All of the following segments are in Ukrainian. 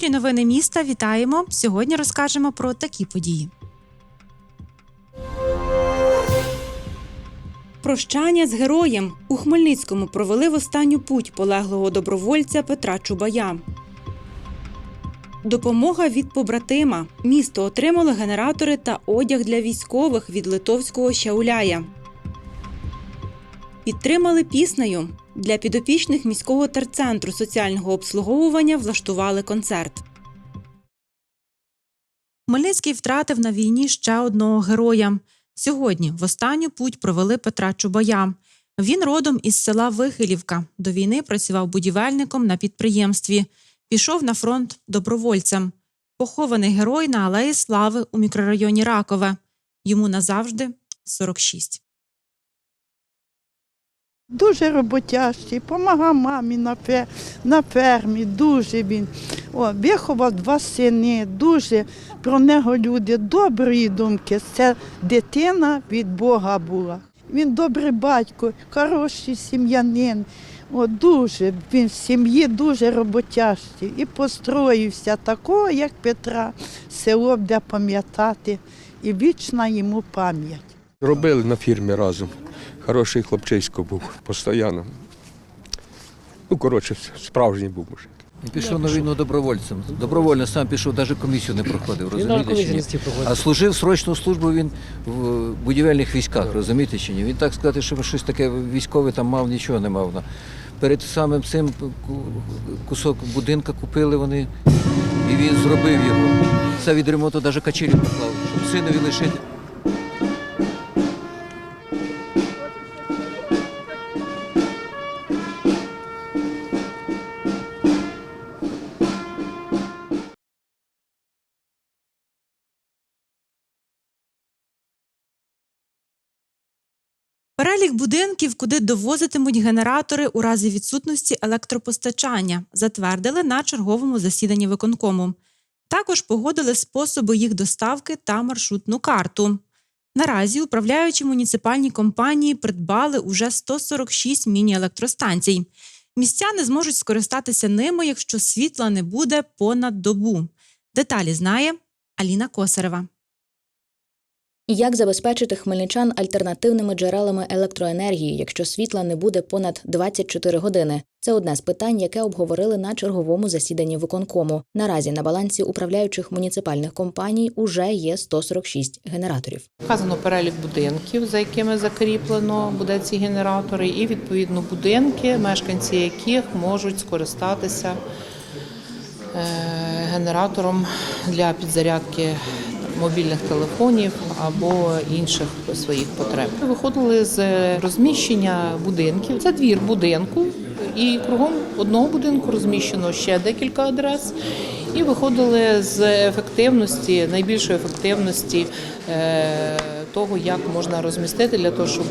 Ефірі новини міста вітаємо. Сьогодні розкажемо про такі події. Прощання з героєм у Хмельницькому провели в останню путь полеглого добровольця Петра Чубая. Допомога від побратима. Місто отримало генератори та одяг для військових від литовського Щауляя. Підтримали піснею. Для підопічних міського терцентру соціального обслуговування влаштували концерт. Хмельницький втратив на війні ще одного героя. Сьогодні в останню путь провели Петра Чубая. Він родом із села Вихилівка. До війни працював будівельником на підприємстві. Пішов на фронт добровольцем. Похований герой на Алеї Слави у мікрорайоні Ракове. Йому назавжди 46. Дуже роботящий, допомагав мамі на, фе, на фермі, дуже він. О, виховав два сини, дуже про нього люди доброї думки. Це дитина від Бога була. Він добрий батько, хороший сім'янин. О, дуже він в сім'ї дуже роботящий і построївся такого, як Петра, село буде пам'ятати, і вічна йому пам'ять. Робили на фірмі разом. Хороший хлопчисько був постійно. Ну, коротше, справжній був мужик. Він пішов на війну добровольцем. Добровольно сам пішов, навіть комісію не проходив, розумієте чи ні? А служив срочну службу він в будівельних військах, розумієте чи ні? Він так сказати, що щось таке військове там мав, нічого не мав. Перед самим цим кусок будинка купили вони, і він зробив його. Це від ремонту навіть качелі поклав, щоб синові лишити. Перелік будинків, куди довозитимуть генератори у разі відсутності електропостачання, затвердили на черговому засіданні виконкому. Також погодили способи їх доставки та маршрутну карту. Наразі управляючі муніципальні компанії придбали уже 146 міні-електростанцій. Містяни зможуть скористатися ними, якщо світла не буде понад добу. Деталі знає Аліна Косарева. Як забезпечити хмельничан альтернативними джерелами електроенергії, якщо світла не буде понад 24 години? Це одне з питань, яке обговорили на черговому засіданні виконкому. Наразі на балансі управляючих муніципальних компаній уже є 146 генераторів. Вказано перелік будинків, за якими закріплено буде ці генератори, і відповідно будинки, мешканці яких можуть скористатися е, генератором для підзарядки мобільних телефонів або інших своїх потреб. Виходили з розміщення будинків. Це двір будинку, і кругом одного будинку розміщено ще декілька адрес. І виходили з ефективності, найбільшої ефективності е, того, як можна розмістити для того, щоб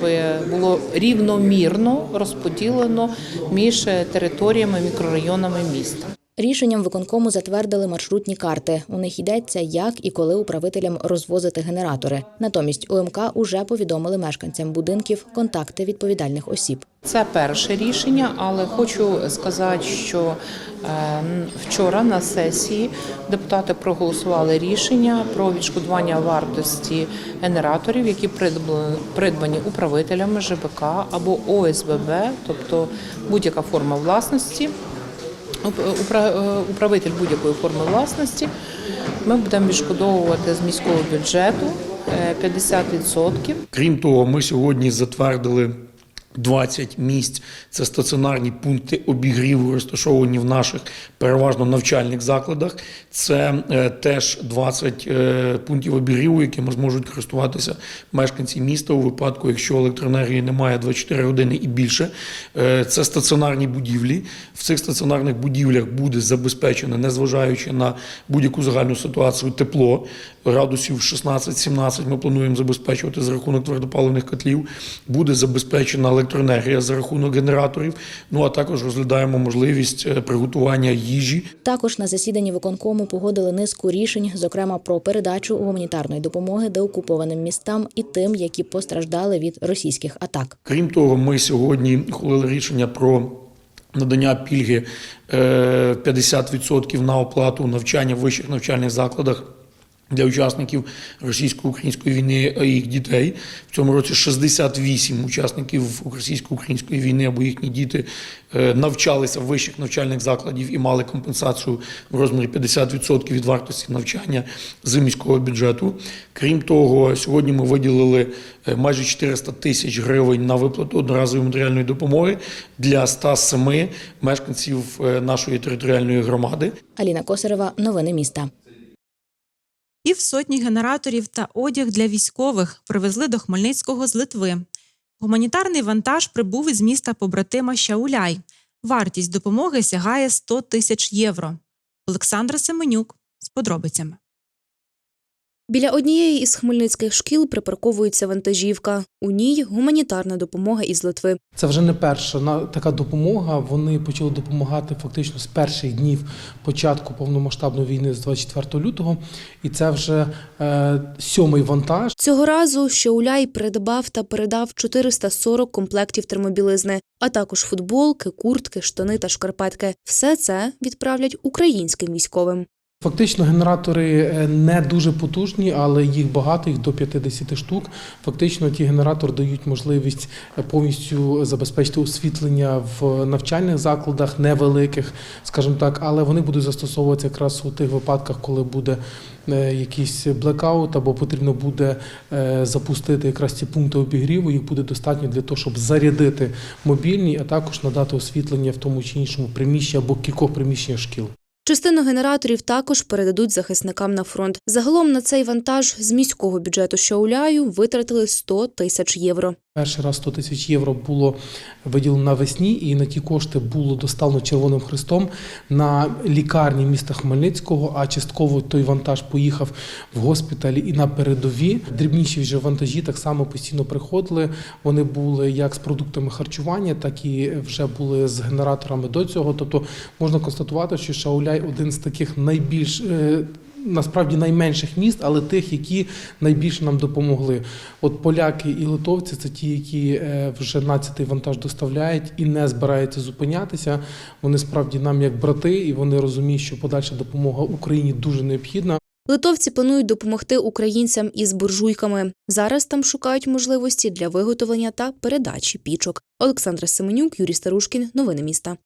було рівномірно розподілено між територіями мікрорайонами міста. Рішенням виконкому затвердили маршрутні карти. У них йдеться, як і коли управителям розвозити генератори. Натомість УМК уже повідомили мешканцям будинків контакти відповідальних осіб. Це перше рішення, але хочу сказати, що е, вчора на сесії депутати проголосували рішення про відшкодування вартості генераторів, які придбані управителями ЖБК або ОСББ, тобто будь-яка форма власності. Уп- е, Управитель будь-якої форми власності. Ми будемо відшкодовувати з міського бюджету е, 50%. Крім того, ми сьогодні затвердили 20 місць. Це стаціонарні пункти обігріву, розташовані в наших переважно навчальних закладах. Це е, теж 20 е, пунктів обігріву, якими зможуть користуватися мешканці міста у випадку, якщо електроенергії немає 24 години і більше. Е, Це стаціонарні будівлі. В цих стаціонарних будівлях буде забезпечено, незважаючи на будь-яку загальну ситуацію, тепло градусів 16-17 ми плануємо забезпечувати за рахунок твердопаливних котлів. Буде забезпечена електроенергія за рахунок генераторів. Ну а також розглядаємо можливість е, приготування їжі Також на засіданні виконкому погодили низку рішень, зокрема про передачу гуманітарної допомоги деокупованим містам і тим, які постраждали від російських атак. Крім того, ми сьогодні ухвалили рішення про надання пільги е, 50% на оплату навчання в вищих навчальних закладах. Для учасників російсько-української війни їх дітей в цьому році 68 учасників російсько-української війни або їхні діти е, навчалися в вищих навчальних закладів і мали компенсацію в розмірі 50% від вартості навчання з міського бюджету. Крім того, сьогодні ми виділили е, майже 400 тисяч гривень на виплату одноразової матеріальної допомоги для 107 мешканців е, нашої територіальної громади. Аліна Косарева, новини міста. Пів сотні генераторів та одяг для військових привезли до Хмельницького з Литви. Гуманітарний вантаж прибув із міста побратима Щауляй. Вартість допомоги сягає 100 тисяч євро. Олександра Семенюк з подробицями. Біля однієї із хмельницьких шкіл припарковується вантажівка. У ній гуманітарна допомога із Литви. Це вже не перша така допомога. Вони почали допомагати фактично з перших днів початку повномасштабної війни з 24 лютого. І це вже е, сьомий вантаж. Цього разу Щауляй придбав та передав 440 комплектів термобілизни, а також футболки, куртки, штани та шкарпетки. Все це відправлять українським військовим. Фактично, генератори е, не дуже потужні, але їх багато, їх до 50 штук. Фактично, ті генератори дають можливість е, повністю забезпечити освітлення в навчальних закладах, невеликих, скажімо так, але вони будуть застосовуватися якраз у тих випадках, коли буде е, якийсь блекаут або потрібно буде запустити якраз ці пункти обігріву. Їх буде достатньо для того, щоб зарядити мобільні, а також надати освітлення в тому чи іншому приміщенні або кількох приміщеннях шкіл. Частину генераторів також передадуть захисникам на фронт. Загалом на цей вантаж з міського бюджету Шауляю витратили 100 тисяч євро. Перший раз 100 тисяч євро було виділено навесні, і на ті кошти було доставлено Червоним Хрестом на лікарні міста Хмельницького, а частково той вантаж поїхав в госпіталі і на передові. Дрібніші вже вантажі так само постійно приходили. Вони були як з продуктами харчування, так і вже були з генераторами до цього. Тобто можна констатувати, що Шауляй один з таких найбільш е, насправді найменших міст, але тих, які найбільше нам допомогли. От поляки і литовці це ті, які е, вже 12-й вантаж доставляють і не збираються зупинятися. Вони справді нам як брати, і вони розуміють, що подальша допомога Україні дуже необхідна. Литовці планують допомогти українцям із буржуйками. Зараз там шукають можливості для виготовлення та передачі пічок. Олександра Семенюк, Юрій Старушкін. Новини міста.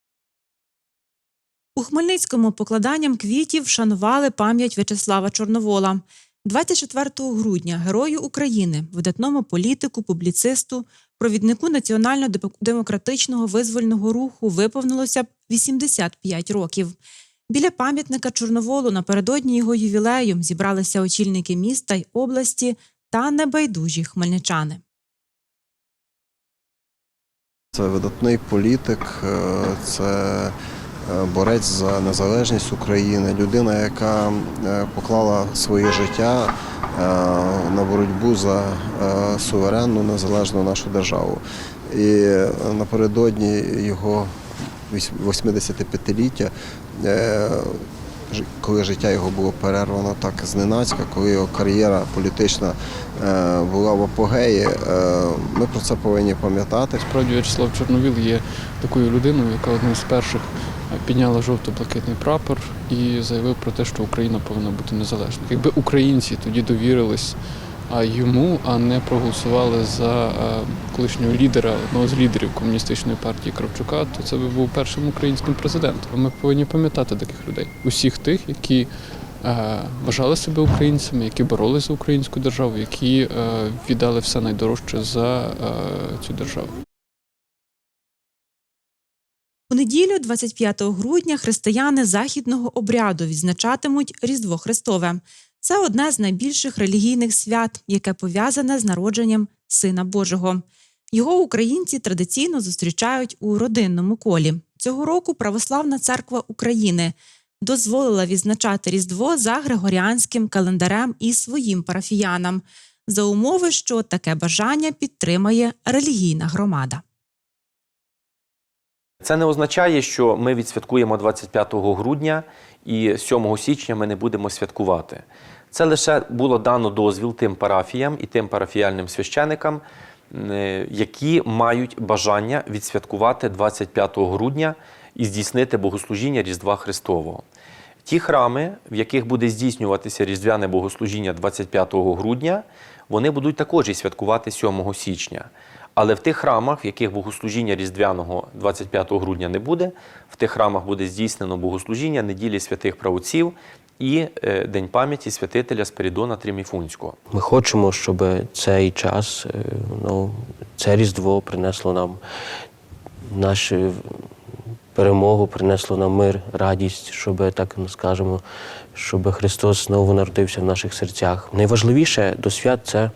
У Хмельницькому покладанням квітів вшанували пам'ять В'ячеслава Чорновола. 24 грудня Герою України, видатному політику, публіцисту, провіднику національно-демократичного визвольного руху виповнилося б 85 років. Біля пам'ятника Чорноволу напередодні його ювілею зібралися очільники міста й області та небайдужі хмельничани. Це видатний політик, е, це борець за незалежність України, людина, яка е, поклала своє життя е, на боротьбу за е, суверенну незалежну нашу державу. І е, напередодні його 85-ліття, е, ж- коли життя його було перервано так зненацька, коли його кар'єра політична е, була в апогеї, е, ми про це повинні пам'ятати. Справді В'ячеслав Чорновіл є такою людиною, яка одним з перших підняла жовто-блакитний прапор і заявив про те, що Україна повинна бути незалежною. Якби українці тоді довірились а, йому, а не проголосували за колишнього лідера, одного з лідерів комуністичної партії Кравчука, то це би був першим українським президентом. Ми повинні пам'ятати таких людей, усіх тих, які е, вважали себе українцями, які боролися за українську державу, які е, віддали все найдорожче за е, цю державу. У неділю, 25 грудня, християни західного обряду відзначатимуть Різдво Христове. Це одне з найбільших релігійних свят, яке пов'язане з народженням Сина Божого. Його українці традиційно зустрічають у родинному колі. Цього року Православна церква України дозволила відзначати Різдво за григоріанським календарем і своїм парафіянам за умови, що таке бажання підтримає релігійна громада. Це не означає, що ми відсвяткуємо 25 грудня і 7 січня ми не будемо святкувати. Це лише було дано дозвіл тим парафіям і тим парафіяльним священикам е, які мають бажання відсвяткувати 25 грудня і здійснити богослужіння Різдва Христового. Ті храми, в яких буде здійснюватися різдвяне богослужіння 25 грудня, вони будуть також і святкувати 7 січня. Але в тих храмах, в яких богослужіння різдвяного 25 грудня не буде, в тих храмах буде здійснено богослужіння неділі святих правоців і е, День пам'яті святителя Спиридона Триміфунського. Ми хочемо, щоб цей час, е, ну, це Різдво принесло нам нашу перемогу, принесло нам мир, радість, щоб так скажемо, щоб Христос знову народився в наших серцях. Найважливіше до свят це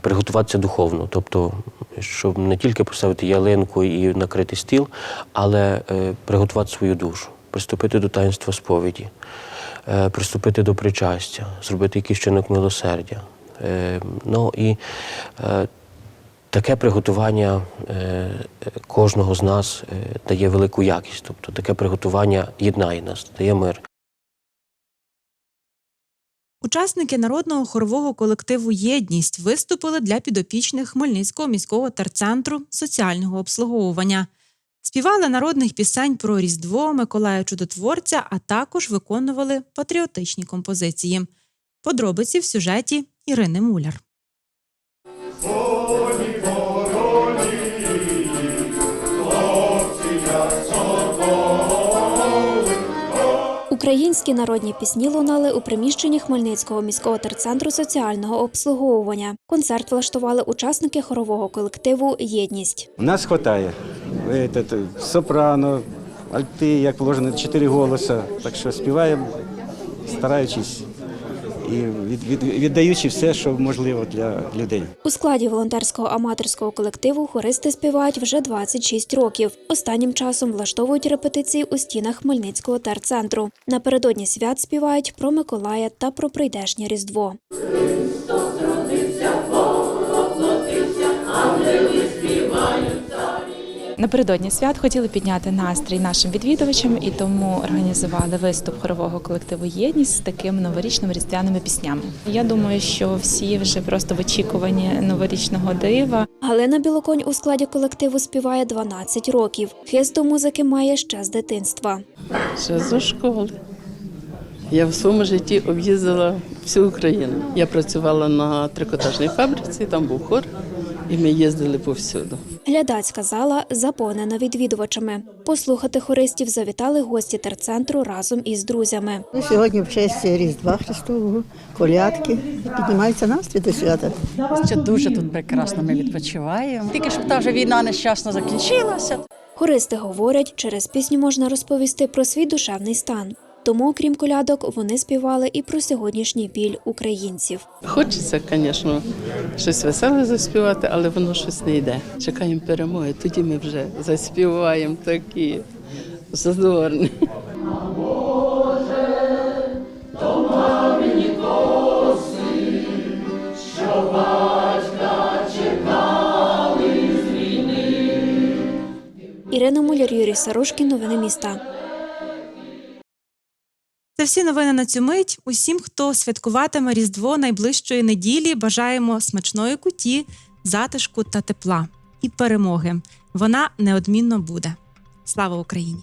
приготуватися духовно, тобто, щоб не тільки поставити ялинку і накрити стіл, але е, приготувати свою душу, приступити до таїнства сповіді, е, приступити до причастя, зробити якийсь чинок милосердя. Е, ну і таке приготування кожного з нас дає велику якість. Тобто таке приготування єднає нас, дає мир. Учасники народного хорового колективу Єдність виступили для підопічних Хмельницького міського терцентру соціального обслуговування. Співали народних пісень про Різдво, Миколая Чудотворця, а також виконували патріотичні композиції. Подробиці в сюжеті Ірини Муляр. Українські народні пісні лунали у приміщенні Хмельницького міського терцентру соціального обслуговування. Концерт влаштували учасники хорового колективу Єдність. У нас вистачає. Сопрано, альти, як положено, чотири голоса. Так що співаємо, стараючись і від, від, віддаючи все, що можливо для людей. У складі волонтерського аматорського колективу хористи співають вже 26 років. Останнім часом влаштовують репетиції у стінах Хмельницького терцентру. Напередодні свят співають про Миколая та про прийдешнє Різдво. Напередодні свят хотіли підняти настрій нашим відвідувачам і тому організували виступ хорового колективу Єдність з такими новорічними різдвяними піснями. Я думаю, що всі вже просто в очікуванні новорічного дива. Галина Білоконь у складі колективу співає 12 років. Хист до музики має ще з дитинства. Ще зі школи. Я в своєму житті об'їздила всю Україну. Я працювала на трикотажній фабриці, там був хор, і ми їздили повсюду. Глядацька зала заповнена відвідувачами. Послухати хористів завітали гості терцентру разом із друзями. Сьогодні в честь Різдва Христового, колядки. Піднімається настрій до свята. Що дуже тут прекрасно ми відпочиваємо. Тільки щоб та вже війна нещасно закінчилася. Хористи говорять, через пісню можна розповісти про свій душевний стан. Тому, окрім колядок, вони співали і про сьогоднішній біль українців. Хочеться, звісно, щось веселе заспівати, але воно щось не йде. Чекаємо перемоги, тоді ми вже заспіваємо такі задорні. Ірина Муляр, Юрій Сарушкін. Новини міста. Це всі новини на цю мить. Усім, хто святкуватиме Різдво найближчої неділі, бажаємо смачної куті, затишку та тепла і перемоги. Вона неодмінно буде. Слава Україні!